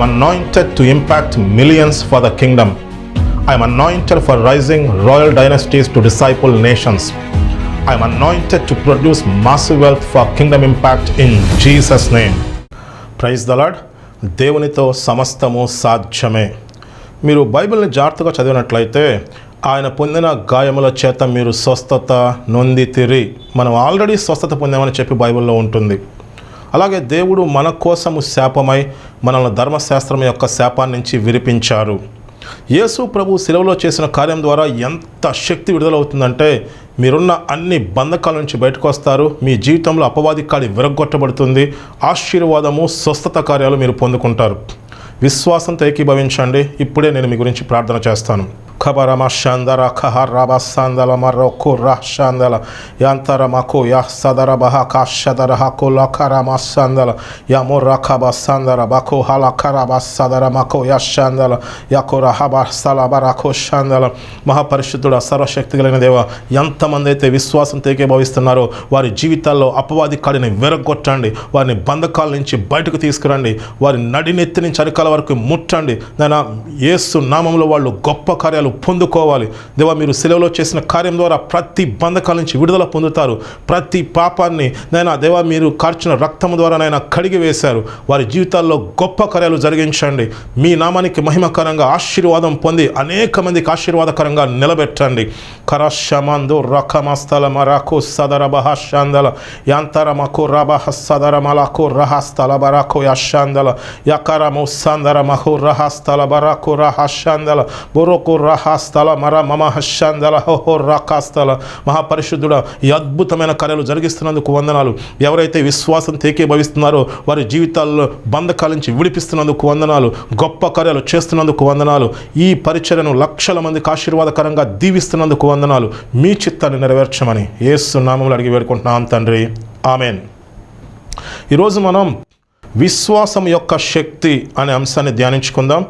I am anointed to impact millions for the kingdom. I am anointed for rising royal dynasties to disciple nations. I am anointed to produce massive wealth for kingdom impact in Jesus' name. Praise the Lord దేవునితో సమస్తము సాధ్యమే మీరు బైబిల్ని జాగ్రత్తగా చదివినట్లయితే ఆయన పొందిన గాయముల చేత మీరు స్వస్థత నొంది తిరి మనం ఆల్రెడీ స్వస్థత పొందామని చెప్పి బైబిల్లో ఉంటుంది అలాగే దేవుడు మన కోసము శాపమై మనల్ని ధర్మశాస్త్రం యొక్క శాపాన్ని నుంచి విరిపించారు. యేసు ప్రభు సెలవులో చేసిన కార్యం ద్వారా ఎంత శక్తి విడుదలవుతుందంటే మీరున్న అన్ని బంధకాల నుంచి బయటకు వస్తారు మీ జీవితంలో అపవాది కాడి విరగొట్టబడుతుంది ఆశీర్వాదము స్వస్థత కార్యాలు మీరు పొందుకుంటారు. విశ్వాసంతో ఏకీభవించండి. ఇప్పుడే నేను మీ గురించి ప్రార్థన చేస్తాను. ఖబరమ శాందర ఖహ రబ సాందల మరొకు ర శాందల యాంతర మకు యా సదర బహ కాశదర హకు లఖరమ సాందల యము రఖబ సాందర బకు హల Shandala సదర మకు యా శాందల యకు రహబ సల బరకు శాందల మహాపరిశుద్ధుడ సర్వశక్తి కలిగిన దేవ ఎంతమంది అయితే విశ్వాసం ఏకీభవిస్తున్నారో వారి జీవితాల్లో అపవాది కాడిని విరగొట్టండి వారిని బంధకాల నుంచి బయటకు తీసుకురండి. వారి నడినెత్తి నుంచి అరికాల వరకు ముట్టండి. నేను ఏసు నామంలో వాళ్ళు గొప్ప కార్యాలు పొందుకోవాలి. దేవా మీరు సెలవులో చేసిన కార్యం ద్వారా ప్రతి బంధకాల నుంచి విడుదల పొందుతారు. ప్రతి పాపాన్ని నైనా దేవా మీరు కార్చిన రక్తం ద్వారా నైనా కడిగి వేశారు. వారి జీవితాల్లో గొప్ప కార్యాలు జరిగించండి. మీ నామానికి మహిమకరంగా ఆశీర్వాదం పొంది అనేక మందికి ఆశీర్వాదకరంగా నిలబెట్టండి. కరశమందు రకమస్తల మరకు సదర బహాశాందల యాంతరమకు రబహ సదర మలకు రహస్తల బరాకు యశాందల యకరము సందర మహు రహస్తల బరకు రహశాందల బురుకు హాస్తల మర మమ హశాందల హోహో రకాస్తల మహాపరిశుద్ధుడ ఈ అద్భుతమైన కార్యాలు జరిగిస్తున్నందుకు వందనాలు. ఎవరైతే విశ్వాసం భవిస్తున్నారో వారి జీవితాల్లో బంధకాల నుంచి విడిపిస్తున్నందుకు వందనాలు. గొప్ప కార్యాలు చేస్తున్నందుకు వందనాలు. ఈ పరిచర్యను లక్షల మందికి ఆశీర్వాదకరంగా దీవిస్తున్నందుకు వందనాలు. మీ చిత్తాన్ని నెరవేర్చమని ఏసు నామంలో అడిగి వేడుకుంటున్నాం తండ్రి. ఆమెన్. ఈరోజు మనం విశ్వాసం యొక్క శక్తి అనే అంశాన్ని ధ్యానించుకుందాం.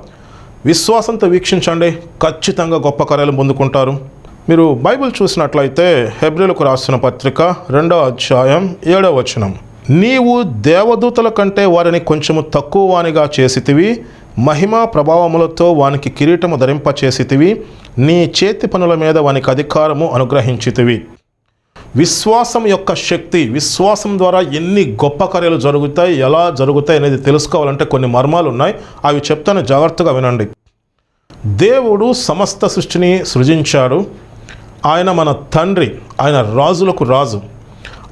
విశ్వాసంతో వీక్షించండి. ఖచ్చితంగా గొప్ప కార్యాలు పొందుకుంటారు. మీరు బైబిల్ చూసినట్లయితే హెబ్రిలకు రాసిన పత్రిక రెండవ అధ్యాయం ఏడవ వచనం. నీవు దేవదూతల కంటే వారిని కొంచెము తక్కువ వానిగా చేసితివి మహిమా ప్రభావములతో వానికి కిరీటము ధరింపచేసితివి నీ చేతి పనుల మీద వానికి అధికారము అనుగ్రహించితివి. విశ్వాసం యొక్క శక్తి విశ్వాసం ద్వారా ఎన్ని గొప్ప కార్యాలు జరుగుతాయి ఎలా జరుగుతాయి అనేది తెలుసుకోవాలంటే కొన్ని మర్మాలు ఉన్నాయి. అవి చెప్తాను జాగ్రత్తగా వినండి. దేవుడు సమస్త సృష్టిని సృజించాడు. ఆయన మన తండ్రి ఆయన రాజులకు రాజు.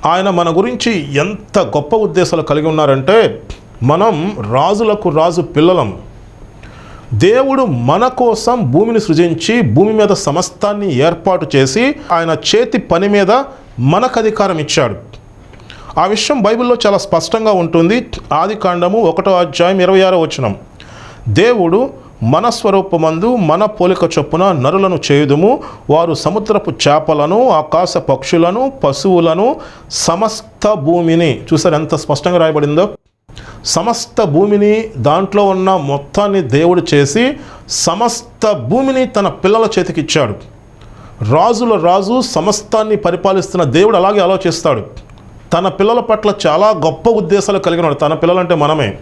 ఆయన మన గురించి ఎంత గొప్ప ఉద్దేశాలు కలిగి ఉన్నారంటే మనం రాజులకు రాజు పిల్లలం. దేవుడు మన కోసం భూమిని సృజించి భూమి మీద సమస్తాన్ని ఏర్పాటు చేసి ఆయన చేతి పని మీద మనకు అధికారం ఇచ్చాడు. ఆ విషయం బైబిల్లో చాలా స్పష్టంగా ఉంటుంది. ఆది కాండము ఒకటో అధ్యాయం ఇరవై ఆరో వచనం. దేవుడు మన స్వరూపమందు మన పోలిక చొప్పున నరులను చేయుదుము. వారు సముద్రపు చేపలను ఆకాశ పక్షులను పశువులను సమస్త భూమిని చూసారు ఎంత స్పష్టంగా రాయబడిందో? సమస్త భూమిని దాంట్లో ఉన్న మొత్తాన్ని దేవుడు చేసి సమస్త భూమిని తన పిల్లల చేతికిచ్చాడు. రాజుల రాజు సమస్తాన్ని పరిపాలిస్తున్న దేవుడు అలాగే ఆలోచిస్తాడు. తన పిల్లల పట్ల చాలా గొప్ప ఉద్దేశాలు కలిగి ఉన్నాడు. తన పిల్లలంటే మనమే.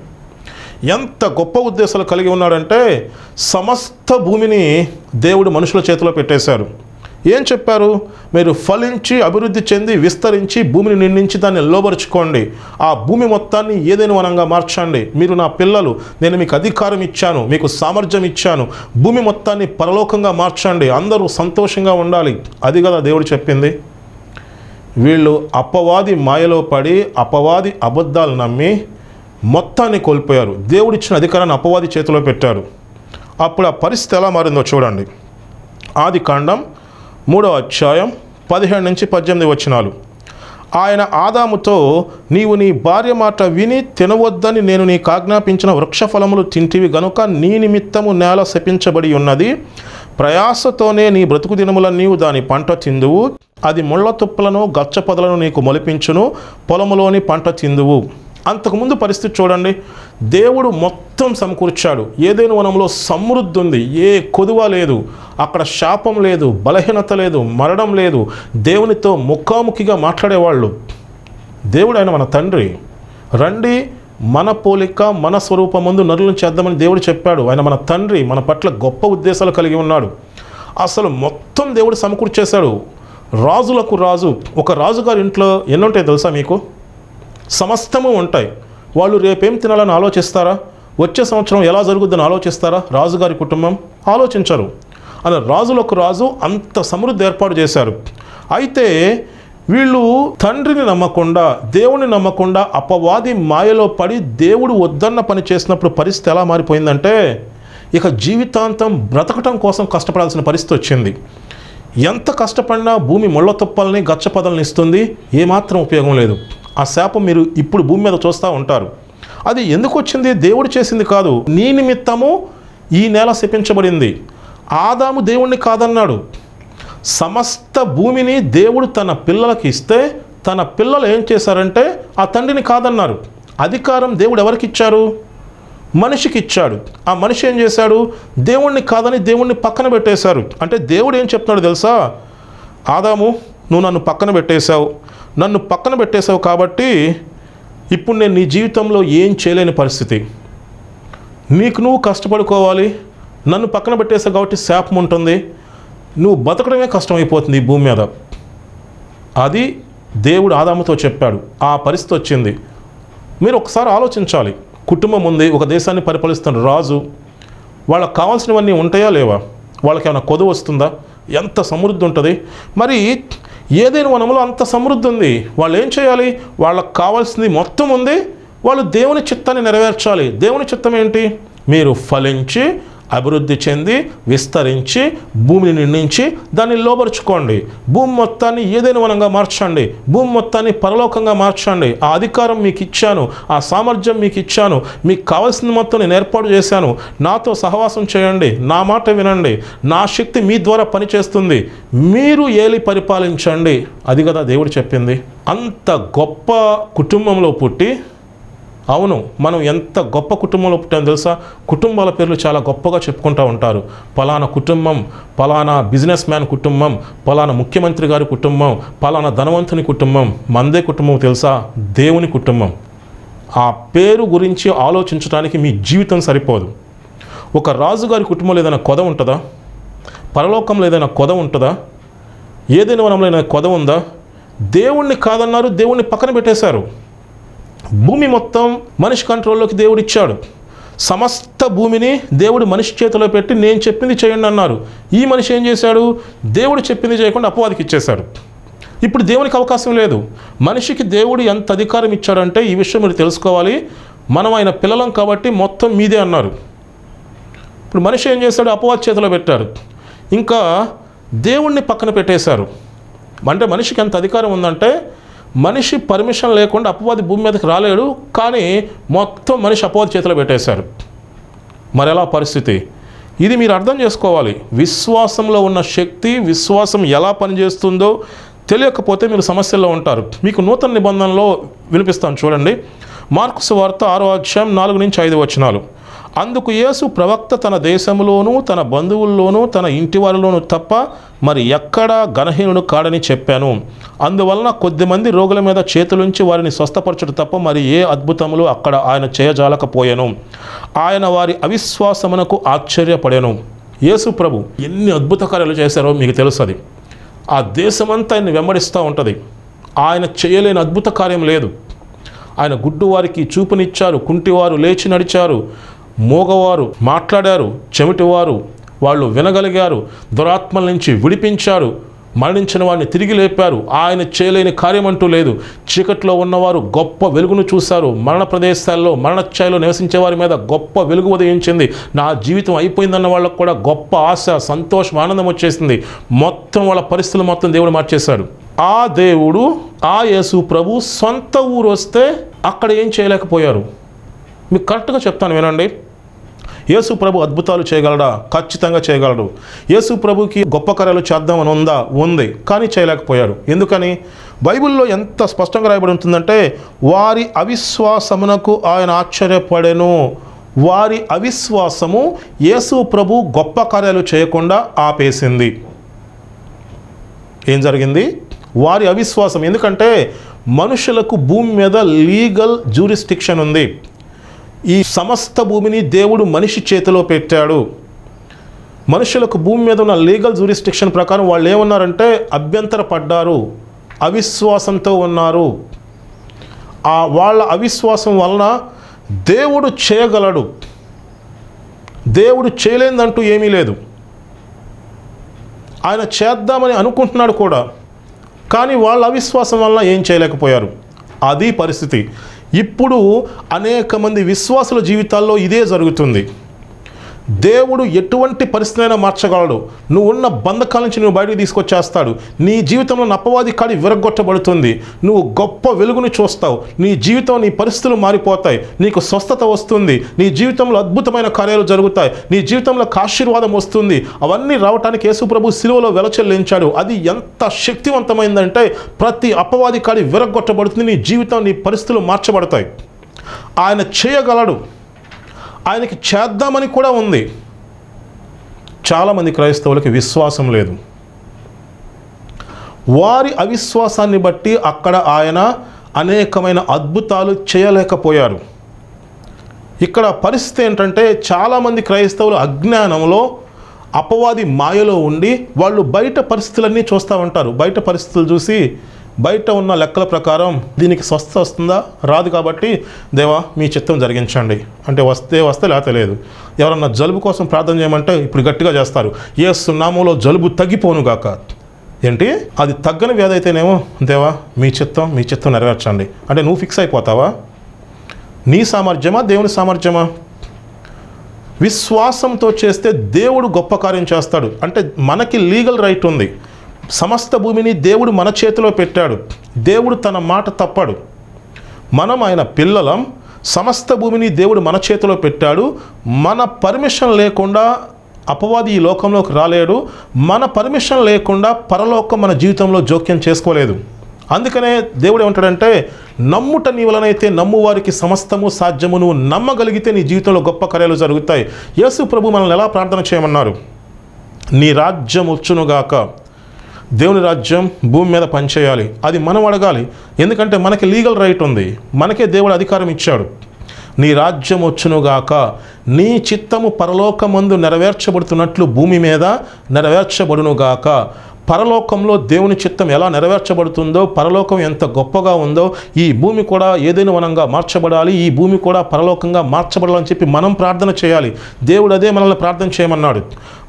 ఎంత గొప్ప ఉద్దేశాలు కలిగి ఉన్నాడంటే సమస్త భూమిని దేవుడు మనుషుల చేతిలో పెట్టేశారు ఏం చెప్పారు? మీరు ఫలించి అభివృద్ధి చెంది విస్తరించి భూమిని నిండించి దాన్ని లోబరుచుకోండి. ఆ భూమి మొత్తాన్ని ఏదైనా వనంగా మార్చండి. మీరు నా పిల్లలు నేను మీకు అధికారం ఇచ్చాను మీకు సామర్థ్యం ఇచ్చాను. భూమి మొత్తాన్ని పరలోకంగా మార్చండి. అందరూ సంతోషంగా ఉండాలి. అది కదా దేవుడు చెప్పింది. వీళ్ళు అపవాది మాయలో పడి అపవాది అబద్ధాలు నమ్మి మొత్తాన్ని కోల్పోయారు. దేవుడిచ్చిన అధికారాన్ని అపవాది చేతిలో పెట్టారు. అప్పుడు ఆ పరిస్థితి ఎలా మారిందో చూడండి. ఆది కాండం మూడో అధ్యాయం పదిహేడు నుంచి పద్దెనిమిది వచ్చినాలు ఆయన ఆదాముతో నీవు నీ భార్య మాట విని తినవద్దని నేను నీకు ఆజ్ఞాపించిన వృక్షఫలములు తింటివి గనుక నీ నిమిత్తము నేల శపించబడి ఉన్నది. ప్రయాసతోనే నీ బ్రతుకు దినముల నీవు దాని పంట తిందువు. అది ముళ్ళ తుప్పలను గచ్చ పొదలను నీకు మొలిపించును. పొలములోని పంట తిందువు. అంతకుముందు పరిస్థితి చూడండి. దేవుడు మొత్తం సమకూర్చాడు. ఏదైనా వనంలో సమృద్ధి ఉంది. ఏ కొదువ లేదు. అక్కడ శాపం లేదు. బలహీనత లేదు. మరణం లేదు. దేవునితో ముఖాముఖిగా మాట్లాడేవాళ్ళు. దేవుడు ఆయన మన తండ్రి. రండి మన పోలిక మన స్వరూపం ముందు నరులను చేద్దామని దేవుడు చెప్పాడు. ఆయన మన తండ్రి మన పట్ల గొప్ప ఉద్దేశాలు కలిగి ఉన్నాడు. అసలు మొత్తం దేవుడు సమకూర్చేశాడు. రాజులకు రాజు ఒక రాజుగారి ఇంట్లో ఎన్నుంటాయి తెలుసా మీకు? సమస్తము ఉంటాయి. వాళ్ళు రేపేం తినాలని ఆలోచిస్తారా? వచ్చే సంవత్సరం ఎలా జరుగుద్దని ఆలోచిస్తారా? రాజుగారి కుటుంబం ఆలోచించరు. అలా రాజులకు రాజు అంత సమృద్ధి ఏర్పాటు చేశారు. అయితే వీళ్ళు తండ్రిని నమ్మకుండా దేవుని నమ్మకుండా అపవాది మాయలో పడి దేవుడు వద్దన్న పని చేసినప్పుడు పరిస్థితి ఎలా మారిపోయిందంటే ఇక జీవితాంతం బ్రతకటం కోసం కష్టపడాల్సిన పరిస్థితి వచ్చింది. ఎంత కష్టపడినా భూమి ముళ్ళ తుప్పల్ని గచ్చపదల్ని ఇస్తుంది. ఏమాత్రం ఉపయోగం లేదు. ఆ శాపం మీరు ఇప్పుడు భూమి మీద చూస్తూ ఉంటారు. అది ఎందుకు వచ్చింది? దేవుడు చేసింది కాదు. నీ నిమిత్తము ఈ నేల శపించబడింది. ఆదాము దేవుణ్ణి కాదన్నాడు. సమస్త భూమిని దేవుడు తన పిల్లలకి ఇస్తే తన పిల్లలు ఏం చేశారంటే ఆ తండ్రిని కాదన్నారు. అధికారం దేవుడు ఎవరికి ఇచ్చారు? మనిషికి ఇచ్చాడు. ఆ మనిషి ఏం చేశాడు? దేవుణ్ణి కాదని దేవుణ్ణి పక్కన పెట్టేశారు. అంటే దేవుడు ఏం చెప్తున్నాడు తెలుసా? ఆదాము నువ్వు నన్ను పక్కన పెట్టేశావు. నన్ను పక్కన పెట్టేశావు కాబట్టి ఇప్పుడు నేను నీ జీవితంలో ఏం చేయలేని పరిస్థితి. నీకు నువ్వు కష్టపడుకోవాలి. నన్ను పక్కన పెట్టేసావు కాబట్టి శాపం ఉంటుంది. నువ్వు బతకడమే కష్టమైపోతుంది ఈ భూమి మీద. అది దేవుడు ఆదాముతో చెప్పాడు. ఆ పరిస్థితి వచ్చింది. మీరు ఒకసారి ఆలోచించాలి. కుటుంబం ఉంది ఒక దేశాన్ని పరిపాలిస్తున్న రాజు. వాళ్ళకి కావాల్సినవన్నీ ఉంటాయా లేవా? వాళ్ళకి ఏమైనా కొదువు వస్తుందా? ఎంత సమృద్ధి ఉంటుంది. మరి ఏదైనా వనంలో అంత సమృద్ధి ఉంది. వాళ్ళు ఏం చేయాలి? వాళ్ళకి కావాల్సింది మొత్తం ఉంది. వాళ్ళు దేవుని చిత్తాన్ని నెరవేర్చాలి. దేవుని చిత్తం ఏంటి? మీరు ఫలించి అభివృద్ధి చెంది విస్తరించి భూమిని నిర్ణయించి దాన్ని లోపరుచుకోండి భూమి మొత్తాన్ని ఏదైనా వనంగా మార్చండి. భూమి మొత్తాన్ని పరలోకంగా మార్చండి. ఆ అధికారం మీకు ఇచ్చాను. ఆ సామర్థ్యం మీకు ఇచ్చాను. మీకు కావలసిన మొత్తం నేను ఏర్పాటు చేశాను. నాతో సహవాసం చేయండి. నా మాట వినండి. నా శక్తి మీ ద్వారా పనిచేస్తుంది. మీరు ఏలి పరిపాలించండి. అది కదా దేవుడు చెప్పింది. అంత గొప్ప కుటుంబంలో పుట్టి అవును మనం ఎంత గొప్ప కుటుంబంలో పుట్టాం తెలుసా? కుటుంబాల పేర్లు చాలా గొప్పగా చెప్పుకుంటూ ఉంటారు. పలానా కుటుంబం పలానా బిజినెస్ మ్యాన్ కుటుంబం పలానా ముఖ్యమంత్రి గారి కుటుంబం పలానా ధనవంతుని కుటుంబం మందే కుటుంబం తెలుసా? దేవుని కుటుంబం. ఆ పేరు గురించి ఆలోచించడానికి మీ జీవితం సరిపోదు. ఒక రాజుగారి కుటుంబంలో ఏదైనా కొద ఉంటుందా? పరలోకంలో ఏదైనా కొద ఉంటుందా? ఏదైనా వనంలో ఏదైనా కొద ఉందా? దేవుణ్ణి కాదన్నారు దేవుణ్ణి పక్కన పెట్టేశారు. భూమి మొత్తం మనిషి కంట్రోల్లోకి దేవుడు ఇచ్చాడు. సమస్త భూమిని దేవుడు మనిషి చేతిలో పెట్టి నేను చెప్పింది చేయండి అన్నారు. ఈ మనిషి ఏం చేశాడు? దేవుడు చెప్పింది చేయకుండా అపవాదికి ఇచ్చేశాడు. ఇప్పుడు దేవునికి అవకాశం లేదు. మనిషికి దేవుడు ఎంత అధికారం ఇచ్చాడంటే ఈ విషయం మీరు తెలుసుకోవాలి. మనం ఆయన పిల్లలం కాబట్టి మొత్తం మీదే అన్నారు. ఇప్పుడు మనిషి ఏం చేశాడు? అపవాది చేతిలో పెట్టారు ఇంకా దేవుణ్ణి పక్కన పెట్టేశారు. అంటే మనిషికి ఎంత అధికారం ఉందంటే మనిషి పర్మిషన్ లేకుండా అపవాది భూమి మీదకి రాలేడు కానీ మొత్తం మనిషి అపవాది చేతిలో పెట్టేశారు. మరి ఎలా పరిస్థితి? ఇది మీరు అర్థం చేసుకోవాలి. విశ్వాసంలో ఉన్న శక్తి విశ్వాసం ఎలా పనిచేస్తుందో తెలియకపోతే మీరు సమస్యల్లో ఉంటారు. మీకు నూతన నిబంధనలో వినిపిస్తాను చూడండి. మార్క్స్ వార్త ఆరో అధ్యాయం నాలుగు నుంచి ఐదు వచనాలు. అందుకు యేసు ప్రవక్త తన దేశంలోనూ తన బంధువుల్లోనూ తన ఇంటి వారిలోనూ తప్ప మరి ఎక్కడా గణహీనుడు కాడని చెప్పాను. అందువలన కొద్దిమంది రోగుల మీద చేతులుంచి వారిని స్వస్థపరచడం తప్ప మరి ఏ అద్భుతములు అక్కడ ఆయన చేయజాలకపోయాను. ఆయన వారి అవిశ్వాసమునకు ఆశ్చర్యపడాను. యేసు ప్రభు ఎన్ని అద్భుత కార్యాలు చేశారో మీకు తెలుస్తుంది ఆ దేశమంతా ఆయన్ని వెంబడిస్తూ ఉంటుంది. ఆయన చేయలేని అద్భుత కార్యం లేదు. ఆయన గుడ్డు వారికి చూపునిచ్చారు కుంటివారు లేచి నడిచారు. మూగవారు మాట్లాడారు చెమిటివారు వాళ్ళు వినగలిగారు దురాత్మల నుంచి విడిపించారు మరణించిన వారిని తిరిగి లేపారు. ఆయన చేయలేని కార్యం అంటూ లేదు. చీకట్లో ఉన్నవారు గొప్ప వెలుగును చూశారు. మరణ ప్రదేశాల్లో మరణఛాయలో నివసించే వారి మీద గొప్ప వెలుగు ఉదయించింది. నా జీవితం అయిపోయిందన్న వాళ్ళకు కూడా గొప్ప ఆశ సంతోషం ఆనందం వచ్చేసింది. మొత్తం వాళ్ళ పరిస్థితులు మొత్తం దేవుడు మార్చేశాడు. ఆ దేవుడు ఆ యేసు ప్రభు సొంత ఊరు వస్తే అక్కడ ఏం చేయలేకపోయారు? మీకు కరెక్ట్గా చెప్తాను వినండి. యేసు ప్రభు అద్భుతాలు చేయగలడా? ఖచ్చితంగా చేయగలడు. యేసు ప్రభుకి గొప్ప కార్యాలు చేద్దామని ఉందా? ఉంది. కానీ చేయలేకపోయాడు. ఎందుకని? బైబిల్లో ఎంత స్పష్టంగా రాయబడి ఉంటుందంటే వారి అవిశ్వాసమునకు ఆయన ఆశ్చర్యపడెను. వారి అవిశ్వాసము యేసు ప్రభు గొప్ప కార్యాలు చేయకుండా ఆపేసింది. ఏం జరిగింది? వారి అవిశ్వాసం. ఎందుకంటే మనుషులకు భూమి మీద లీగల్ జ్యూరిస్టిక్షన్ ఉంది. ఈ సమస్త భూమిని దేవుడు మనిషి చేతిలో పెట్టాడు. మనుషులకు భూమి మీద ఉన్న లీగల్ జూరిస్టిక్షన్ ప్రకారం వాళ్ళు ఏమన్నారంటే అభ్యంతర పడ్డారు అవిశ్వాసంతో ఉన్నారు. ఆ వాళ్ళ అవిశ్వాసం వలన దేవుడు చేయగలడు. దేవుడు చేయలేదంటూ ఏమీ లేదు. ఆయన చేద్దామని అనుకుంటున్నాడు కూడా. కానీ వాళ్ళ అవిశ్వాసం వల్ల ఏం చేయలేకపోయారు. అది పరిస్థితి. ఇప్పుడు అనేక మంది విశ్వాసుల జీవితాల్లో ఇదే జరుగుతుంది. దేవుడు ఎటువంటి పరిస్థితినైనా మార్చగలడు. నువ్వు ఉన్న బంధకాల నుంచి నువ్వు బయటకు తీసుకొచ్చేస్తాడు. నీ జీవితంలో నప్పవాది కాడి విరగొట్టబడుతుంది నువ్వు గొప్ప వెలుగును చూస్తావు. నీ జీవితం నీ పరిస్థితులు మారిపోతాయి. నీకు స్వస్థత వస్తుంది. నీ జీవితంలో అద్భుతమైన కార్యాలు జరుగుతాయి. నీ జీవితంలో ఆశీర్వాదం వస్తుంది. అవన్నీ రావటానికి యేసుప్రభు సిలువలో వెలచెల్లించాడు అది ఎంత శక్తివంతమైందంటే ప్రతి అపవాది కాడి విరగొట్టబడుతుంది నీ జీవితం నీ పరిస్థితులు మార్చబడతాయి. ఆయన చేయగలడు. ఆయనకి చేద్దామని కూడా ఉంది. చాలామంది క్రైస్తవులకి విశ్వాసం లేదు. వారి అవిశ్వాసాన్ని బట్టి అక్కడ ఆయన అనేకమైన అద్భుతాలు చేయలేకపోయారు. ఇక్కడ పరిస్థితి ఏంటంటే చాలామంది క్రైస్తవులు అజ్ఞానంలో అపవాది మాయలో ఉండి వాళ్ళు బయట పరిస్థితులన్నీ చూస్తూ ఉంటారు. బయట పరిస్థితులు చూసి బయట ఉన్న లెక్కల ప్రకారం దీనికి స్వస్థ వస్తుందా? రాదు కాబట్టి దేవా మీ చిత్తం జరిగించండి. అంటే వస్తే వస్తే లేకపోతే లేదు. ఎవరన్నా జలుబు కోసం ప్రార్థన చేయమంటే ఇప్పుడు గట్టిగా చేస్తారు. ఏ సున్నామంలో జలుబు తగ్గిపోనుగాక ఏంటి? అది తగ్గని వ్యాధి అయితేనేమో దేవా మీ చిత్తం మీ చిత్తం నెరవేర్చండి. అంటే నువ్వు ఫిక్స్ అయిపోతావా? నీ సామర్థ్యమా దేవుని సామర్థ్యమా? విశ్వాసంతో చేస్తే దేవుడు గొప్ప కార్యం చేస్తాడు. అంటే మనకి లీగల్ రైట్ ఉంది. సమస్త భూమిని దేవుడు మన చేతిలో పెట్టాడు. దేవుడు తన మాట తప్పడు. మనం ఆయన పిల్లలం సమస్త భూమిని దేవుడు మన చేతిలో పెట్టాడు. మన పర్మిషన్ లేకుండా అపవాది ఈ లోకంలోకి రాలేడు. మన పర్మిషన్ లేకుండా పరలోకం మన జీవితంలో జోక్యం చేసుకోలేదు. అందుకనే దేవుడు ఏమంటాడంటే నమ్ముట నీ వలనైతే నమ్ము సమస్తము సాధ్యము నువ్వు నమ్మగలిగితే నీ జీవితంలో గొప్ప కార్యాలు జరుగుతాయి. యేసు ప్రభు మనల్ని ఎలా ప్రార్థన చేయమన్నారు? నీ రాజ్యం వచ్చునుగాక. దేవుని రాజ్యం భూమి మీద పనిచేయాలి. అది మనం అడగాలి. ఎందుకంటే మనకి లీగల్ రైట్ ఉంది. మనకే దేవుడు అధికారం ఇచ్చాడు. నీ రాజ్యం వచ్చునుగాక నీ చిత్తము పరలోకమందు నెరవేర్చబడుతున్నట్లు భూమి మీద నెరవేర్చబడునుగాక పరలోకంలో దేవుని చిత్తం ఎలా నెరవేర్చబడుతుందో పరలోకం ఎంత గొప్పగా ఉందో ఈ భూమి కూడా ఏదైనా వనంగా మార్చబడాలి ఈ భూమి కూడా పరలోకంగా మార్చబడాలని చెప్పి మనం ప్రార్థన చేయాలి. దేవుడు అదే మనల్ని ప్రార్థన చేయమన్నాడు.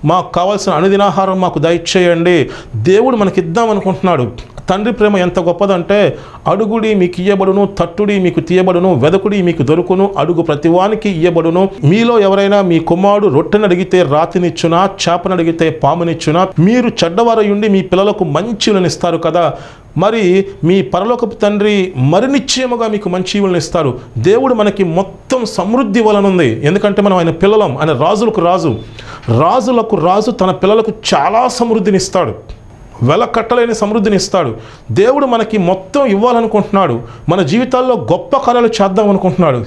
మాకు కావాల్సిన అనుదినాహారం మాకు దయచేయండి. దేవుడు మనకి ఇద్దాం అనుకుంటున్నాడు తండ్రి ప్రేమ ఎంత గొప్పదంటే అడుగుడి మీకు ఇయ్యబడును తట్టుడి మీకు తీయబడును వెదకుడి మీకు దొరుకును అడుగు ప్రతివానికి ఇయ్యబడును. మీలో ఎవరైనా మీ కుమారుడు రొట్టెను అడిగితే రాతినిచ్చునా చేపను అడిగితే పామునిచ్చునా మీరు చెడ్డవారయుండి మీ పిల్లలకు మంచిలను ఇస్తారు కదా. మరి మీ పరలోకపు తండ్రి మరి నిశ్చయముగా మీకు మంచి ఈవులను ఇస్తారు. దేవుడు మనకి మొత్తం సమృద్ధి వలనుంది. ఎందుకంటే మనం ఆయన పిల్లలం ఆయన రాజులకు రాజు. రాజులకు రాజు తన పిల్లలకు చాలా సమృద్ధిని ఇస్తాడు. వెల కట్టలేని సమృద్ధిని ఇస్తాడు. దేవుడు మనకి మొత్తం ఇవ్వాలనుకుంటున్నాడు. మన జీవితాల్లో గొప్ప కళలు చేద్దాం అనుకుంటున్నాడు.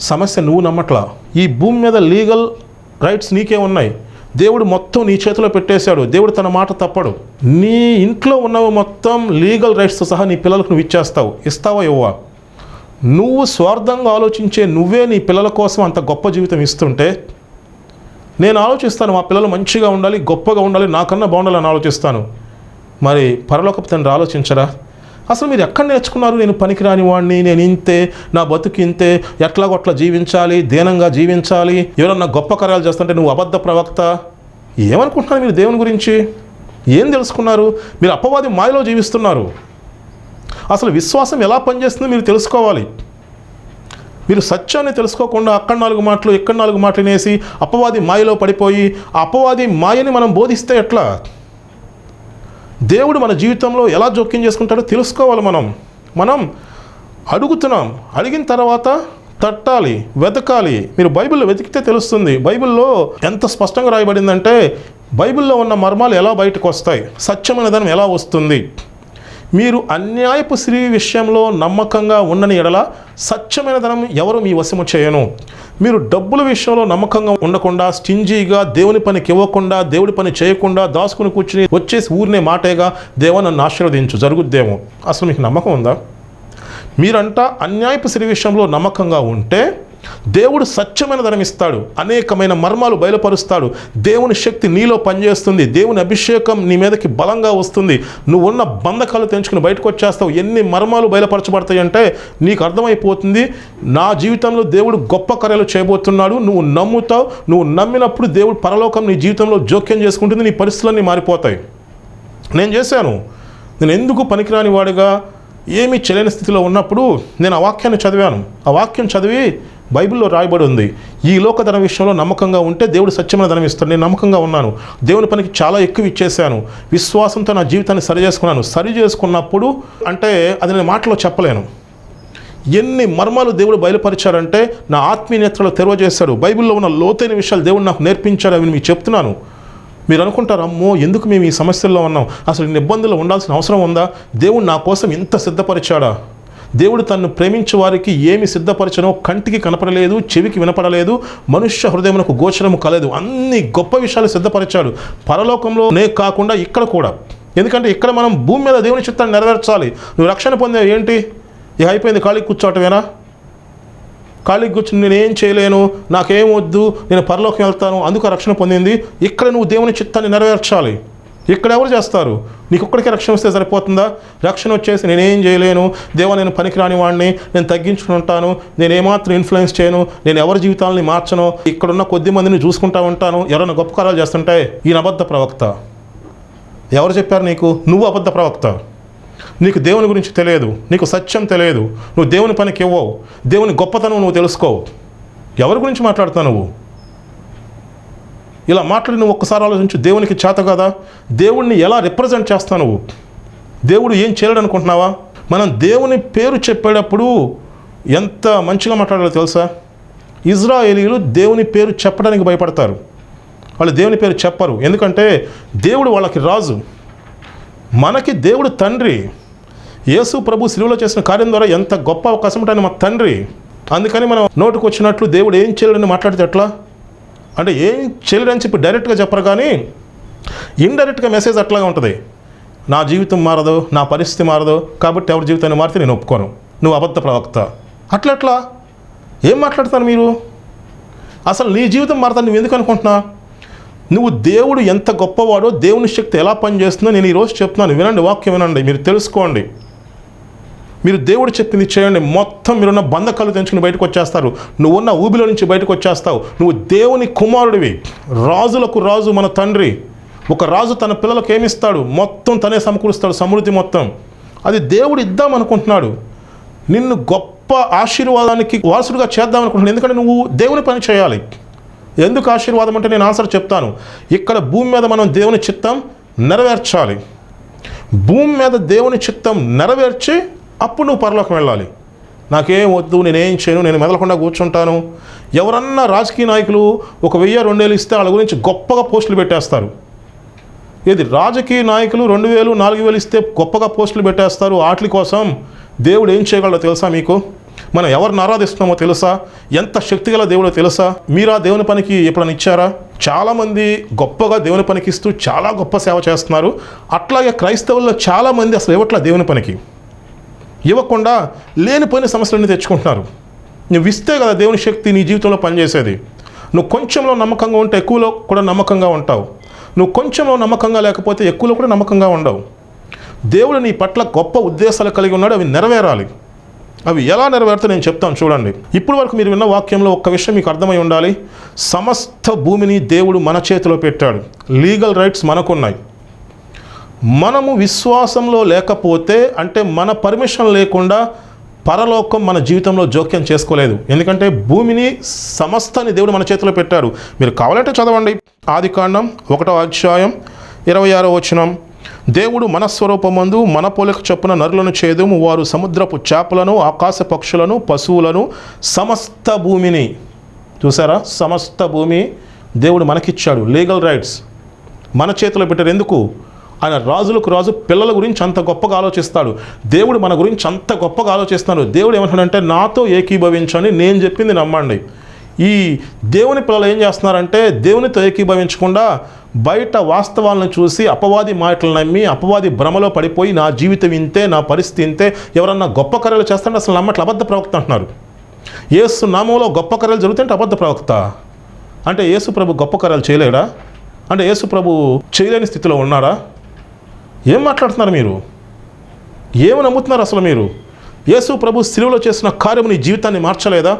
సమస్య నువ్వు నమ్మట్లా. ఈ భూమి మీద లీగల్ రైట్స్ నీకే ఉన్నాయి. దేవుడు మొత్తం నీ చేతిలో పెట్టేశాడు. దేవుడు తన మాట తప్పడు. నీ ఇంట్లో ఉన్నవి మొత్తం లీగల్ రైట్స్తో సహా నీ పిల్లలకు నువ్వు ఇచ్చేస్తావు. ఇస్తావా ఇవ్వవా నువ్వు స్వార్థంగా ఆలోచించే నువ్వే నీ పిల్లల కోసం అంత గొప్ప జీవితం ఇస్తుంటే నేను ఆలోచిస్తాను మా పిల్లలు మంచిగా ఉండాలి గొప్పగా ఉండాలి నాకన్నా బాగుండాలని ఆలోచిస్తాను. మరి పరలోకపు తండ్రి ఆలోచించరా? అసలు మీరు ఎక్కడ నేర్చుకున్నారు నేను పనికిరాని వాడిని నేను ఇంతే నా బతుకు ఇంతే ఎట్లాగొట్లా జీవించాలి దీనంగా జీవించాలి ఎవరన్నా గొప్ప కార్యాలు చేస్తుంటే నువ్వు అబద్ధ ప్రవక్త? ఏమనుకుంటున్నారు మీరు దేవుని గురించి? ఏం తెలుసుకున్నారు? మీరు అపవాది మాయలో జీవిస్తున్నారు. అసలు విశ్వాసం ఎలా పనిచేస్తుందో మీరు తెలుసుకోవాలి. మీరు సత్యాన్ని తెలుసుకోకుండా అక్కడ నాలుగు మాటలు ఇక్కడ నాలుగు మాటలు నేసి అపవాది మాయలో పడిపోయి ఆ అపవాది మాయని మనం బోధిస్తే ఎట్లా? దేవుడు మన జీవితంలో ఎలా జోక్యం చేసుకుంటాడో తెలుసుకోవాలి మనం. మనం అడుగుతున్నాం. అడిగిన తర్వాత తట్టాలి వెతకాలి. మీరు బైబిల్లో వెతికితే తెలుస్తుంది. బైబిల్లో ఎంత స్పష్టంగా రాయబడిందంటే బైబిల్లో ఉన్న మర్మాలు ఎలా బయటకు వస్తాయి? సత్యమైన ధనం ఎలా వస్తుంది? మీరు అన్యాయపు స్త్రీ విషయంలో నమ్మకంగా ఉండని ఎడల సత్యమైన ధనం ఎవరు మీ వశము చేయను. మీరు డబ్బుల విషయంలో నమ్మకంగా ఉండకుండా స్టింజీగా దేవుని పనికి ఇవ్వకుండా దేవుడి పని చేయకుండా దాసుకుని కూర్చుని వచ్చేసి ఊరినే మాటేగా దేవ నన్ను ఆశీర్వదించు జరుగుద్దేమో. అసలు మీకు నమ్మకం ఉందా? మీరంట అన్యాయపు స్త్రీ విషయంలో నమ్మకంగా ఉంటే దేవుడు సత్యమైన ధనం ఇస్తాడు. అనేకమైన మర్మాలు బయలుపరుస్తాడు. దేవుని శక్తి నీలో పనిచేస్తుంది. దేవుని అభిషేకం నీ మీదకి బలంగా వస్తుంది. నువ్వు ఉన్న బంధకాలు తెంచుకుని బయటకు వచ్చేస్తావు. ఎన్ని మర్మాలు బయలుపరచబడతాయి అంటే నీకు అర్థమైపోతుంది. నా జీవితంలో దేవుడు గొప్ప కార్యాలు చేయబోతున్నాడు. నువ్వు నమ్ముతావు. నువ్వు నమ్మినప్పుడు దేవుడు పరలోకం నీ జీవితంలో జోక్యం చేసుకుంటుంది. నీ పరిస్థితులన్నీ మారిపోతాయి. నేను చేశాను. నేను ఎందుకు పనికిరాని వాడిగా? ఏమీ చేయలేని స్థితిలో ఉన్నప్పుడు నేను ఆ వాక్యాన్ని చదివాను. ఆ వాక్యం చదివి బైబిల్లో రాయబడి ఉంది ఈ లోకధన విషయంలో నమ్మకంగా ఉంటే దేవుడు సత్యమైన ధనం ఇస్తాడు. నేను నమ్మకంగా ఉన్నాను. దేవుని పనికి చాలా ఎక్కువ ఇచ్చేసాను విశ్వాసంతో నా జీవితాన్ని సరి చేసుకున్నాను. సరి చేసుకున్నప్పుడు అంటే అది నేను మాటలో చెప్పలేను. ఎన్ని మర్మాలు దేవుడు బయలుపరిచాడంటే నా ఆత్మీయ నేత్రలో తెరవ బైబిల్లో ఉన్న లోతైన విషయాలు దేవుడు నాకు నేర్పించాడు అవి మీకు చెప్తున్నాను. మీరు అనుకుంటారు అమ్మో ఎందుకు మేము ఈ సమస్యల్లో ఉన్నాం? అసలు ఇన్ని ఇబ్బందుల్లో ఉండాల్సిన అవసరం ఉందా? దేవుడు నా కోసం ఇంత సిద్ధపరిచాడా? దేవుడు తన్ను ప్రేమించే వారికి ఏమి సిద్ధపరచనో కంటికి కనపడలేదు చెవికి వినపడలేదు మనుష్య హృదయమునకు గోచరము కలదు. అన్ని గొప్ప విషయాలు సిద్ధపరిచాడు. పరలోకంలోనే కాకుండా ఇక్కడ కూడా. ఎందుకంటే ఇక్కడ మనం భూమి మీద దేవుని చిత్తాన్ని నెరవేర్చాలి. నువ్వు రక్షణ పొందావు ఏంటి? ఇక అయిపోయింది ఖాళీ కూర్చోటమేనా? ఖాళీ కూర్చుని నేను ఏం చేయలేను? నాకేం వద్దు? నేను పరలోకం వెళ్తాను అందుకు రక్షణ పొందింది. ఇక్కడ నువ్వు దేవుని చిత్తాన్ని నెరవేర్చాలి. ఇక్కడ ఎవరు చేస్తారు? నీకు ఒక్కడికే రక్షణ వస్తే సరిపోతుందా? రక్షణ వచ్చేసి నేనేం చేయలేను. దేవా నేను పనికిరాని వాడిని నేను తగ్గించుకుని ఉంటాను. నేను ఏమాత్రం ఇన్ఫ్లుయెన్స్ చేయను. నేను ఎవరి జీవితాలని మార్చను. ఇక్కడున్న కొద్ది మందిని చూసుకుంటా ఉంటాను. ఎవరైనా గొప్ప కార్యాలు చేస్తుంటే ఈయన అబద్ధ ప్రవక్త. ఎవరు చెప్పారు నీకు? నువ్వు అబద్ధ ప్రవక్త. నీకు దేవుని గురించి తెలియదు. నీకు సత్యం తెలియదు. నువ్వు దేవుని పనికి ఇవ్వవు. దేవుని గొప్పతనం నువ్వు తెలుసుకోవు. ఎవరి గురించి మాట్లాడుతావు నువ్వు? ఇలా మాట్లాడి నువ్వు ఒక్కసారి ఆలోచించు దేవునికి చేత కదా? దేవుణ్ణి ఎలా రిప్రజెంట్ చేస్తావు నువ్వు? దేవుడు ఏం చేయలేడు అనుకుంటున్నావా? మనం దేవుని పేరు చెప్పేటప్పుడు ఎంత మంచిగా మాట్లాడాలో తెలుసా? ఇజ్రాయేలీలు దేవుని పేరు చెప్పడానికి భయపడతారు. వాళ్ళు దేవుని పేరు చెప్పరు. ఎందుకంటే దేవుడు వాళ్ళకి రాజు. మనకి దేవుడు తండ్రి. యేసు ప్రభు శిలువలో చేసిన కార్యం ద్వారా ఎంత గొప్ప అవకాశం ఉంటాయని మా తండ్రి. అందుకని మనం నోటుకు వచ్చినట్లు దేవుడు ఏం చేయలేడని మాట్లాడితే ఎట్లా? అంటే ఏం చేయలేడని చెప్పి డైరెక్ట్గా చెప్పరు కానీ ఇండైరెక్ట్గా మెసేజ్ అట్లాగే ఉంటుంది. నా జీవితం మారదు నా పరిస్థితి మారదు కాబట్టి ఎవరి జీవితాన్ని మారితే నేను ఒప్పుకోను. నువ్వు అబద్ధ ప్రవక్త. అట్లట్లా ఏం మాట్లాడతాను మీరు? అసలు నీ జీవితం మారతాను నువ్వు ఎందుకు అనుకుంటున్నా నువ్వు దేవుడు ఎంత గొప్పవాడో దేవుని శక్తి ఎలా పనిచేస్తుందో నేను ఈరోజు చెప్తున్నాను. వినండి వాక్యం వినండి మీరు తెలుసుకోండి. మీరు దేవుడు చెప్పింది చేయండి. మొత్తం మీరున్న బంధకాలు తెంచుకుని బయటకు వచ్చేస్తారు. నువ్వున్న ఊబిలో నుంచి బయటకు వచ్చేస్తావు. నువ్వు దేవుని కుమారుడివి. రాజులకు రాజు మన తండ్రి. ఒక రాజు తన పిల్లలకు ఏమిస్తాడు? మొత్తం తనే సమకూరుస్తాడు సమృద్ధి మొత్తం. అది దేవుడు ఇద్దాం అనుకుంటున్నాడు. నిన్ను గొప్ప ఆశీర్వాదానికి వారసుడుగా చేద్దాం అనుకుంటున్నాను ఎందుకంటే నువ్వు దేవుని పని చేయాలి. ఎందుకు ఆశీర్వాదం అంటే నేను ఆన్సర్ చెప్తాను. ఇక్కడ భూమి మీద మనం దేవుని చిత్తం నెరవేర్చాలి. భూమి మీద దేవుని చిత్తం నెరవేర్చి అప్పుడు నువ్వు పరలోకం వెళ్ళాలి. నాకేం వద్దు నేనేం చేయను నేను మెదలకుండా కూర్చుంటాను. ఎవరన్నా రాజకీయ నాయకులు ఒక వెయ్యి రెండేళ్ళు ఇస్తే వాళ్ళ గురించి గొప్పగా పోస్టులు పెట్టేస్తారు. ఏది రాజకీయ నాయకులు రెండు వేలు నాలుగు వేలు ఇస్తే గొప్పగా పోస్టులు పెట్టేస్తారు. వాటి కోసం దేవుడు ఏం చేయగలడో తెలుసా మీకు? మనం ఎవరిని ఆరాధిస్తున్నామో తెలుసా? ఎంత శక్తిగల దేవుడో తెలుసా? మీరా దేవుని పనికి ఎప్పుడైనా ఇచ్చారా? చాలామంది గొప్పగా దేవుని పనికి ఇస్తూ చాలా గొప్ప సేవ చేస్తున్నారు. అట్లాగే క్రైస్తవుల్లో చాలామంది అసలు ఇవ్వట్లా దేవుని పనికి. ఇవ్వకుండా లేనిపోయిన సమస్యలన్నీ తెచ్చుకుంటున్నారు. నువ్వు ఇస్తే కదా దేవుని శక్తి నీ జీవితంలో పనిచేసేది. నువ్వు కొంచెంలో నమ్మకంగా ఉంటే ఎక్కువలో కూడా నమ్మకంగా ఉంటావు. నువ్వు కొంచెంలో నమ్మకంగా లేకపోతే ఎక్కువలో కూడా నమ్మకంగా ఉండవు. దేవుడు నీ పట్ల గొప్ప ఉద్దేశాలు కలిగి ఉన్నాడు. అవి నెరవేరాలి. అవి ఎలా నెరవేరుతా నేను చెప్తాను చూడండి. ఇప్పుడు వరకు మీరు విన్న వాక్యంలో ఒక్క విషయం మీకు అర్థమై ఉండాలి. సమస్త భూమిని దేవుడు మన చేతిలో పెట్టాడు. లీగల్ రైట్స్ మనకున్నాయి. మనము విశ్వాసంలో లేకపోతే అంటే మన పర్మిషన్ లేకుండా పరలోకం మన జీవితంలో జోక్యం చేసుకోలేదు. ఎందుకంటే భూమిని సమస్తాన్ని దేవుడు మన చేతిలో పెట్టారు మీరు కావాలంటే చదవండి. ఆది కాండం ఒకటో అధ్యాయం ఇరవై ఆరో వచనం. దేవుడు మన స్వరూపమందు మన పోలిక చొప్పున నరులను చేదుము. వారు సముద్రపు చేపలను ఆకాశ పక్షులను పశువులను సమస్త భూమిని. చూసారా? సమస్త భూమి దేవుడు మనకిచ్చాడు. Legal rights. మన చేతిలో పెట్టారు. ఎందుకు? ఆయన రాజులకు రాజు పిల్లల గురించి అంత గొప్పగా ఆలోచిస్తాడు. దేవుడు మన గురించి అంత గొప్పగా ఆలోచిస్తున్నాడు దేవుడు ఏమంటాడంటే నాతో ఏకీభవించని నేను చెప్పింది నమ్మండి. ఈ దేవుని పిల్లలు ఏం చేస్తున్నారంటే దేవునితో ఏకీభవించకుండా బయట వాస్తవాలను చూసి అపవాది మాటలు నమ్మి అపవాది భ్రమలో పడిపోయి నా జీవితం ఇంతే నా పరిస్థితి ఇంతే ఎవరన్నా గొప్ప కార్యాలు చేస్తుంటే అసలు నమ్మట్లు అబద్ధ ప్రవక్త అంటున్నారు. యేసు నామంలో గొప్ప కార్యాలు జరుగుతుంటే అబద్ధ ప్రవక్త. అంటే యేసు ప్రభు గొప్ప కార్యాలు చేయలేడా? అంటే యేసు ప్రభు చేయలేని స్థితిలో ఉన్నారా ఏం మాట్లాడుతున్నారు మీరు? ఏమి నమ్ముతున్నారు అసలు మీరు? యేసు ప్రభు సిలువలో చేసిన కార్యము నీ జీవితాన్ని మార్చలేదా?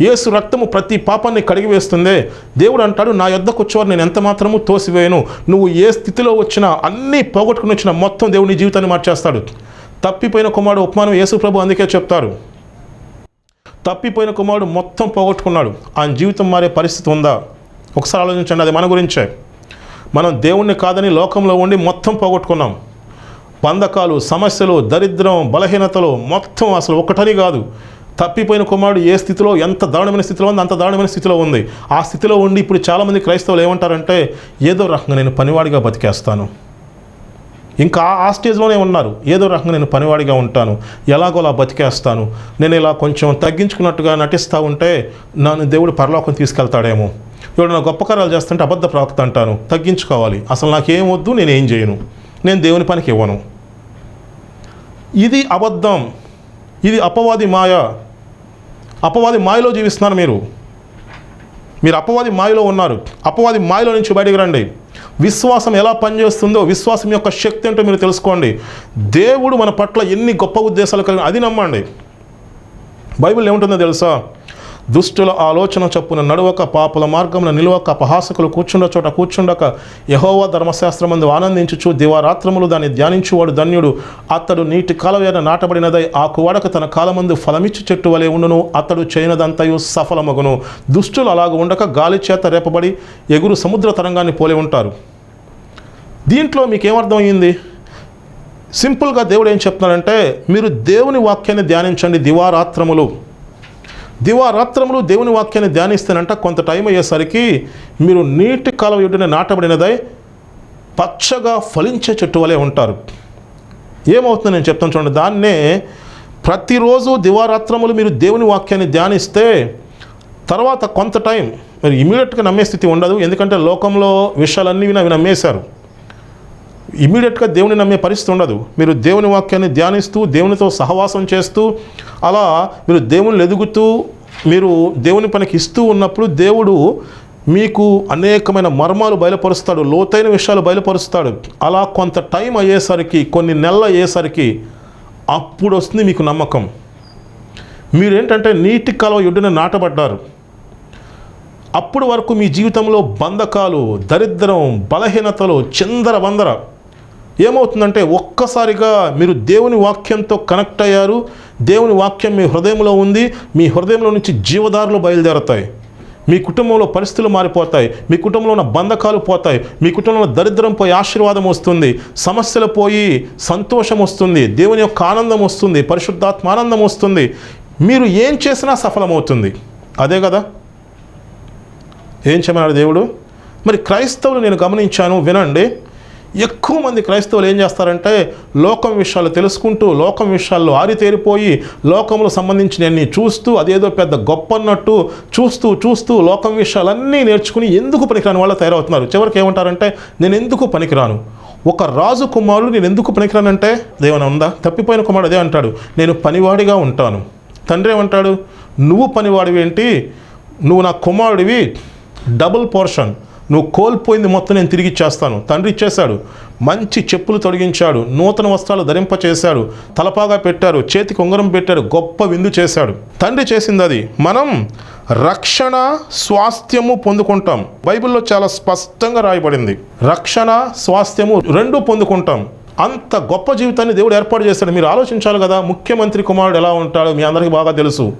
యేసు రక్తము ప్రతి పాపాన్ని కడిగివేస్తుందే దేవుడు అంటాడు నా యొద్దకు వచ్చేవారు నేను ఎంత మాత్రము తోసివేయను? నువ్వు ఏ స్థితిలో వచ్చినా అన్నీ పోగొట్టుకుని వచ్చినా మొత్తం దేవుని జీవితాన్ని మార్చేస్తాడు. తప్పిపోయిన కుమారుడు ఉపమానం యేసు ప్రభు అందుకే చెప్తారు. తప్పిపోయిన కుమారుడు మొత్తం పోగొట్టుకున్నాడు. ఆయన జీవితం మారే పరిస్థితి ఉందా? ఒకసారి ఆలోచించండి అది మన గురించే. మనం దేవుణ్ణి కాదని లోకంలో ఉండి మొత్తం పోగొట్టుకున్నాం. బంధకాలు సమస్యలు దరిద్రం బలహీనతలు మొత్తం అసలు ఒకటని కాదు. తప్పిపోయిన కుమారుడు ఏ స్థితిలో ఎంత దారుణమైన స్థితిలో ఉంది అంత దారుణమైన స్థితిలో ఉంది. ఆ స్థితిలో ఉండి ఇప్పుడు చాలామంది క్రైస్తవులు ఏమంటారంటే ఏదో రకంగా నేను పనివాడిగా బతికేస్తాను. ఇంకా ఆ స్టేజ్లోనే ఉన్నారు. ఏదో రకంగా నేను పనివాడిగా ఉంటాను. ఎలాగోలా బతికేస్తాను. నేను ఇలా కొంచెం తగ్గించుకున్నట్టుగా నటిస్తూ ఉంటే నన్ను దేవుడు పరలోకం తీసుకెళ్తాడేమో. ఇప్పుడు గొప్పకారాలు గొప్ప కార్యాలు చేస్తుంటే అబద్ధ ప్రవక్త అంటాను. తగ్గించుకోవాలి. అసలు నాకేం వద్దు నేను ఏం చేయను. నేను దేవుని పనికి ఇవ్వను. ఇది అబద్ధం. ఇది అపవాది మాయ. అపవాది మాయలో జీవిస్తున్నారు మీరు. మీరు అపవాది మాయలో ఉన్నారు. అపవాది మాయలో నుంచి బయటకు రండి. విశ్వాసం ఎలా పనిచేస్తుందో విశ్వాసం యొక్క శక్తి ఏంటో మీరు తెలుసుకోండి. దేవుడు మన పట్ల ఎన్ని గొప్ప ఉద్దేశాలు కలిగిన అది నమ్మండి. బైబిల్ ఏముంటుందో తెలుసా? దుష్టుల ఆలోచన చప్పున నడువక పాపుల మార్గమున నిలువక అపహాసకులు కూర్చుండ చోట కూర్చుండక యహోవా ధర్మశాస్త్రమందు ఆనందించుచు దివారాత్రములు దాన్ని ధ్యానించువాడు ధన్యుడు. అతడు నీటి కాలవేన నాటబడినదై ఆ కువాడక తన కాలమందు ఫలమిచ్చు చెట్టు వలె ఉండును. అతడు చేయనదంతయు సఫలమగును. దుష్టులు అలాగ ఉండక గాలి చేత రేపబడి ఎగురు సముద్ర తరంగాన్ని పోలి ఉంటారు. దీంట్లో మీకేమర్థమైంది? సింపుల్గా దేవుడు ఏం చెప్తున్నాడంటే మీరు దేవుని వాక్యాన్ని ధ్యానించండి దివారాత్రములు. దివారాత్రములు దేవుని వాక్యాన్ని ధ్యానిస్తానంట కొంత టైం అయ్యేసరికి మీరు నీటి కాలం ఎడున నాటబడినదై పచ్చగా ఫలించే చెట్టు వలె ఉంటారు. ఏమవుతుందో నేను చెప్తాను చూడండి. దాన్నే ప్రతిరోజు దివారాత్రములు మీరు దేవుని వాక్యాన్ని ధ్యానిస్తే తర్వాత కొంత టైం మరి ఇమీడియట్గా నమ్మే స్థితి ఉండదు. ఎందుకంటే లోకంలో విషయాలన్నీ అవి నమ్మేశారు ఇమీడియట్గా దేవుని నమ్మే పరిస్థితి ఉండదు. మీరు దేవుని వాక్యాన్ని ధ్యానిస్తూ దేవునితో సహవాసం చేస్తూ అలా మీరు దేవుని ఎదుగుతూ మీరు దేవుని పనికి ఇస్తూ ఉన్నప్పుడు దేవుడు మీకు అనేకమైన మర్మాలు బయలుపరుస్తాడు లోతైన విషయాలు బయలుపరుస్తాడు. అలా కొంత టైం అయ్యేసరికి కొన్ని నెలలు అయ్యేసరికి అప్పుడు వస్తుంది మీకు నమ్మకం. మీరేంటంటే నీటి కాలువ ఎడ్డున నాటబడ్డారు. అప్పుడు వరకు మీ జీవితంలో బంధకాలు దరిద్రం బలహీనతలు చిందర బందర ఏమవుతుందంటే ఒక్కసారిగా మీరు దేవుని వాక్యంతో కనెక్ట్ అయ్యారు. దేవుని వాక్యం మీ హృదయంలో ఉంది. మీ హృదయంలో నుంచి జీవదారులు బయలుదేరతాయి. మీ కుటుంబంలో పరిస్థితులు మారిపోతాయి. మీ కుటుంబంలో ఉన్న బంధకాలు పోతాయి. మీ కుటుంబంలో దరిద్రం పోయి ఆశీర్వాదం వస్తుంది. సమస్యలు పోయి సంతోషం వస్తుంది. దేవుని యొక్క ఆనందం వస్తుంది. పరిశుద్ధాత్మ ఆనందం వస్తుంది. మీరు ఏం చేసినా సఫలమవుతుంది. అదే కదా? ఏం చేయమన్నాడు దేవుడు? మరి క్రైస్తవులు నేను గమనించాను వినండి. ఎక్కువ మంది క్రైస్తవులు ఏం చేస్తారంటే లోకం విషయాలు తెలుసుకుంటూ లోకం విషయాల్లో ఆరితేరిపోయి లోకంలో సంబంధించినవన్నీ చూస్తూ అదేదో పెద్ద గొప్ప అన్నట్టు చూస్తూ చూస్తూ లోకం విషయాలన్నీ నేర్చుకుని ఎందుకు పనికిరాని వాళ్ళు తయారవుతున్నారు? చివరికి ఏమంటారంటే నేను ఎందుకు పనికిరాను? ఒక రాజు కుమారుడు నేను ఎందుకు పనికిరానంటే దేవన ఉందా? తప్పిపోయిన కుమారుడు అదే అంటాడు నేను పనివాడిగా ఉంటాను. తండ్రి ఏమంటాడు నువ్వు పనివాడివి ఏంటి? నువ్వు నా కుమారుడివి డబుల్ పోర్షన్. నువ్వు కోల్పోయింది మొత్తం నేను తిరిగి ఇచ్చేస్తాను. తండ్రి ఇచ్చేశాడు. మంచి చెప్పులు తొలగించాడు నూతన వస్త్రాలు ధరింపచేశాడు తలపాగా పెట్టారు. చేతికి ఉంగరం పెట్టాడు. గొప్ప విందు చేశాడు. తండ్రి చేసింది అది. మనం రక్షణ స్వాస్థ్యము పొందుకుంటాం. బైబిల్లో చాలా స్పష్టంగా రాయబడింది. రక్షణ స్వాస్థ్యము రెండు పొందుకుంటాం. అంత గొప్ప జీవితాన్ని దేవుడు ఏర్పాటు చేశాడు. మీరు ఆలోచించాలి కదా ముఖ్యమంత్రి కుమారుడు ఎలా ఉంటాడో? మీ అందరికీ బాగా తెలుసు.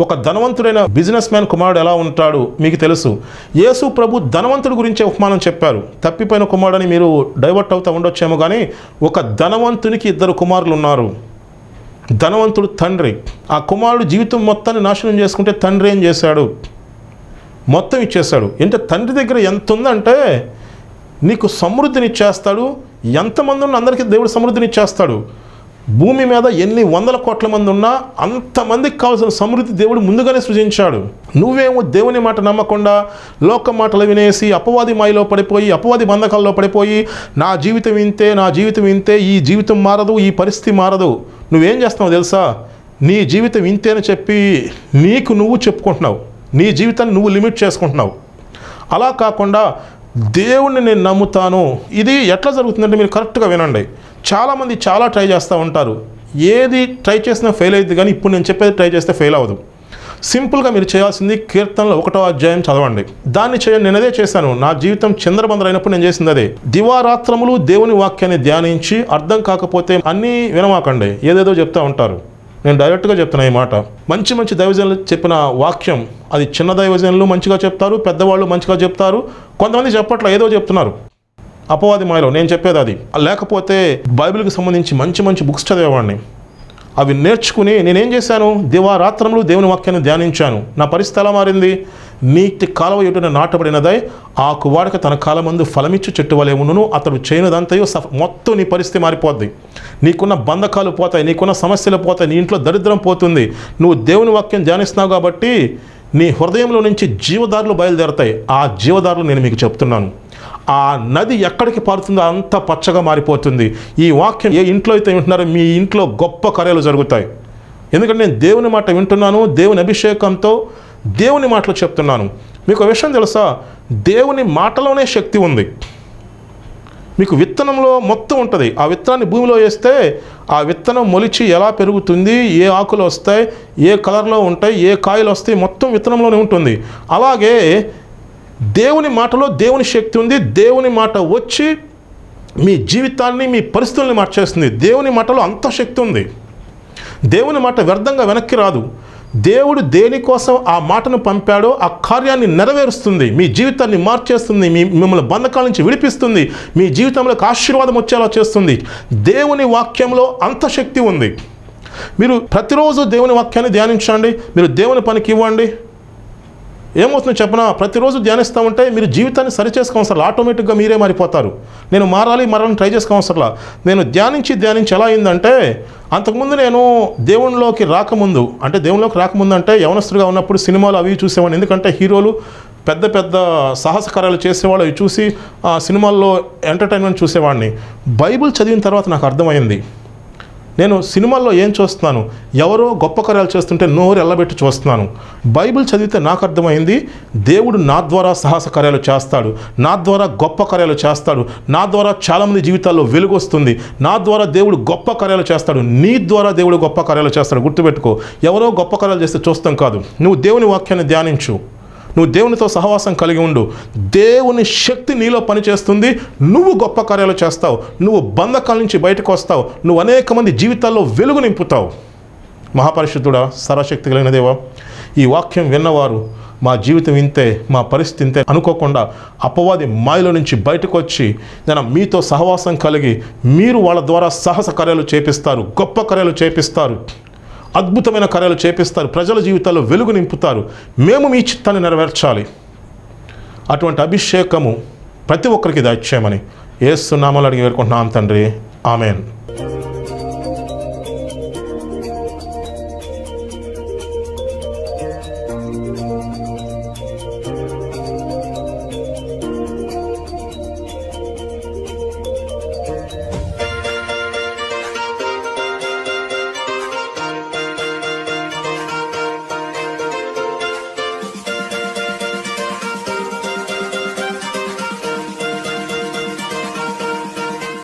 ఒక ధనవంతుడైన బిజినెస్ మ్యాన్ కుమారుడు ఎలా ఉంటాడు మీకు తెలుసు. యేసు ప్రభు ధనవంతుడి గురించే ఉపమానం చెప్పారు. తప్పిపోయిన కుమారుడని మీరు డైవర్ట్ అవుతూ ఉండొచ్చేమో కానీ ఒక ధనవంతునికి ఇద్దరు కుమారులు ఉన్నారు. ధనవంతుడు తండ్రి. ఆ కుమారుడు జీవితం మొత్తాన్ని నాశనం చేసుకుంటే తండ్రి ఏం చేశాడు? మొత్తం ఇచ్చేశాడు. అంటే తండ్రి దగ్గర ఎంత ఉందంటే నీకు సమృద్ధిని ఇచ్చేస్తాడు ఎంతమంది ఉన్న అందరికీ దేవుడు సమృద్ధిని ఇచ్చేస్తాడు భూమి మీద ఎన్ని వందల కోట్ల మంది ఉన్నా అంతమందికి కావాల్సిన సమృద్ధి దేవుడు ముందుగానే సృజించాడు. నువ్వేమో దేవుని మాట నమ్మకుండా లోక మాటలు వినేసి అపవాది మాయలో పడిపోయి అపవాది బంధకాల్లో పడిపోయి నా జీవితం ఇంతే నా జీవితం ఇంతే ఈ జీవితం మారదు ఈ పరిస్థితి మారదు. నువ్వేం చేస్తున్నావు తెలుసా? నీ జీవితం ఇంతే అని చెప్పి నీకు నువ్వు చెప్పుకుంటున్నావు. నీ జీవితాన్ని నువ్వు లిమిట్ చేసుకుంటున్నావు. అలా కాకుండా దేవుణ్ణి నేను నమ్ముతాను. ఇది ఎట్లా జరుగుతుందంటే మీరు కరెక్ట్గా వినండి. చాలామంది చాలా ట్రై చేస్తూ ఉంటారు. ఏది ట్రై చేసినా ఫెయిల్ అయ్యింది కానీ ఇప్పుడు నేను చెప్పేది ట్రై చేస్తే ఫెయిల్ అవ్వదు. సింపుల్గా మీరు చేయాల్సింది కీర్తనలు ఒకటో అధ్యాయం చదవండి. దాన్ని చేయండి నేను అదే చేశాను. నా జీవితం చంద్రబందరైనప్పుడు నేను చేసింది అదే. దివారాత్రములు దేవుని వాక్యాన్ని ధ్యానించి అర్థం కాకపోతే అన్నీ వినమాకండి. ఏదేదో చెప్తూ ఉంటారు. నేను డైరెక్ట్గా చెప్తున్నా ఈ మాట. మంచి మంచి దైవజనులు చెప్పిన వాక్యం అది చిన్న దైవజనులు మంచిగా చెప్తారు పెద్దవాళ్ళు మంచిగా చెప్తారు కొంతమంది చెప్పట్ల ఏదో చెప్తున్నారు. అపవాది మాయలో నేను చెప్పేది అది. లేకపోతే బైబిల్కి సంబంధించి మంచి మంచి బుక్స్ చదివేవాడిని. అవి నేర్చుకుని నేనేం చేశాను? దివారాత్రములు దేవుని వాక్యాన్ని ధ్యానించాను. నా పరిస్థితి ఎలా మారింది? నీటి కాలవ ఎటున నాటబడినదై ఆ వాడక తన కాలమందు ఫలమిచ్చు చెట్టు వలె ఉండును. అతడు చేయనిదంతయో సఫ మొత్తం నీ పరిస్థితి మారిపోద్ది. నీకున్న బంధకాలు పోతాయి నీకున్న సమస్యలు పోతాయి నీ ఇంట్లో దరిద్రం పోతుంది. నువ్వు దేవుని వాక్యం ధ్యానిస్తున్నావు కాబట్టి నీ హృదయంలో నుంచి జీవదారులు బయలుదేరతాయి. ఆ జీవదారులు నేను మీకు చెప్తున్నాను. ఆ నది ఎక్కడికి పారుతుందో అంత పచ్చగా మారిపోతుంది. ఈ వాక్యం ఏ ఇంట్లో అయితే వింటున్నారో మీ ఇంట్లో గొప్ప కార్యాలు జరుగుతాయి. ఎందుకంటే నేను దేవుని మాట వింటున్నాను దేవుని అభిషేకంతో దేవుని మాటలు చెప్తున్నాను. మీకు విషయం తెలుసా? దేవుని మాటలోనే శక్తి ఉంది. మీకు విత్తనంలో మొత్తం ఉంటుంది. ఆ విత్తనాన్ని భూమిలో వేస్తే ఆ విత్తనం మొలిచి ఎలా పెరుగుతుంది ఏ ఆకులు వస్తాయి ఏ కలర్లో ఉంటాయి ఏ కాయలు వస్తాయి మొత్తం విత్తనంలోనే ఉంటుంది. అలాగే దేవుని మాటలో దేవుని శక్తి ఉంది. దేవుని మాట వచ్చి మీ జీవితాన్ని మీ పరిస్థితుల్ని మార్చేస్తుంది. దేవుని మాటలో అంత శక్తి ఉంది. దేవుని మాట వ్యర్థంగా వెనక్కి రాదు. దేవుడు దేనికోసం ఆ మాటను పంపాడో ఆ కార్యాన్ని నెరవేరుస్తుంది. మీ జీవితాన్ని మార్చేస్తుంది. మీ మిమ్మల్ని బంధకాల నుంచి విడిపిస్తుంది. మీ జీవితంలోకి ఆశీర్వాదం వచ్చేలా చేస్తుంది. దేవుని వాక్యంలో అంత శక్తి ఉంది. మీరు ప్రతిరోజు దేవుని వాక్యాన్ని ధ్యానించండి. మీరు దేవుని పనికి ఇవ్వండి. ఏమవుతుందో చెప్పనా? ప్రతిరోజు ధ్యానిస్తూ ఉంటే మీరు జీవితాన్ని సరిచేసుకోవసరం ఆటోమేటిక్గా మీరే మారిపోతారు. నేను మారాలి మారాలని ట్రై చేసుకోవసరంలా నేను ధ్యానించి ధ్యానించి ఎలా అయిందంటే అంతకుముందు నేను దేవునిలోకి రాకముందు అంటే దేవునిలోకి రాకముందు అంటే యవనస్తుడిగా ఉన్నప్పుడు సినిమాలు అవి చూసేవాడిని. ఎందుకంటే హీరోలు పెద్ద పెద్ద సాహస కార్యాలు చేసేవాళ్ళు అవి చూసి ఆ సినిమాల్లో ఎంటర్టైన్మెంట్ చూసేవాడిని. బైబిల్ చదివిన తర్వాత నాకు అర్థమైంది. నేను సినిమాల్లో ఏం చూస్తున్నాను? ఎవరో గొప్ప కార్యాలు చేస్తుంటే నోరు ఎల్లబెట్టి చూస్తున్నాను. బైబిల్ చదివితే నాకు అర్థమైంది దేవుడు నా ద్వారా సాహస కార్యాలు చేస్తాడు. నా ద్వారా గొప్ప కార్యాలు చేస్తాడు. నా ద్వారా చాలామంది జీవితాల్లో వెలుగు వస్తుంది. నా ద్వారా దేవుడు గొప్ప కార్యాలు చేస్తాడు. నీ ద్వారా దేవుడు గొప్ప కార్యాలు చేస్తాడు. గుర్తుపెట్టుకో. ఎవరో గొప్ప కార్యాలు చేస్తే చూస్తాం కాదు. నువ్వు దేవుని వాక్యాన్ని ధ్యానించు. నువ్వు దేవునితో సహవాసం కలిగి ఉండు. దేవుని శక్తి నీలో పనిచేస్తుంది. నువ్వు గొప్ప కార్యాలు చేస్తావు. నువ్వు బంధకాల నుంచి బయటకు వస్తావు. నువ్వు అనేక మంది జీవితాల్లో వెలుగు నింపుతావు. మహాపరిశుద్ధుడా సర్వశక్తి కలిగిన దేవా ఈ వాక్యం విన్నవారు మా జీవితం ఇంతే మా పరిస్థితి ఇంతే అనుకోకుండా అపవాది మాయలో నుంచి బయటకు వచ్చి నేను మీతో సహవాసం కలిగి మీరు వాళ్ళ ద్వారా సాహస కార్యాలు చేపిస్తారు గొప్ప కార్యాలు చేపిస్తారు. అద్భుతమైన కార్యాలు చేపిస్తారు. ప్రజల జీవితాల్లో వెలుగు నింపుతారు. మేము మీ చిత్తాన్ని నెరవేర్చాలి. అటువంటి అభిషేకము ప్రతి ఒక్కరికి దయచేయమని ఏస్తున్నామని అడిగి వేడుకుంటున్నాం తండ్రి. ఆమెన్.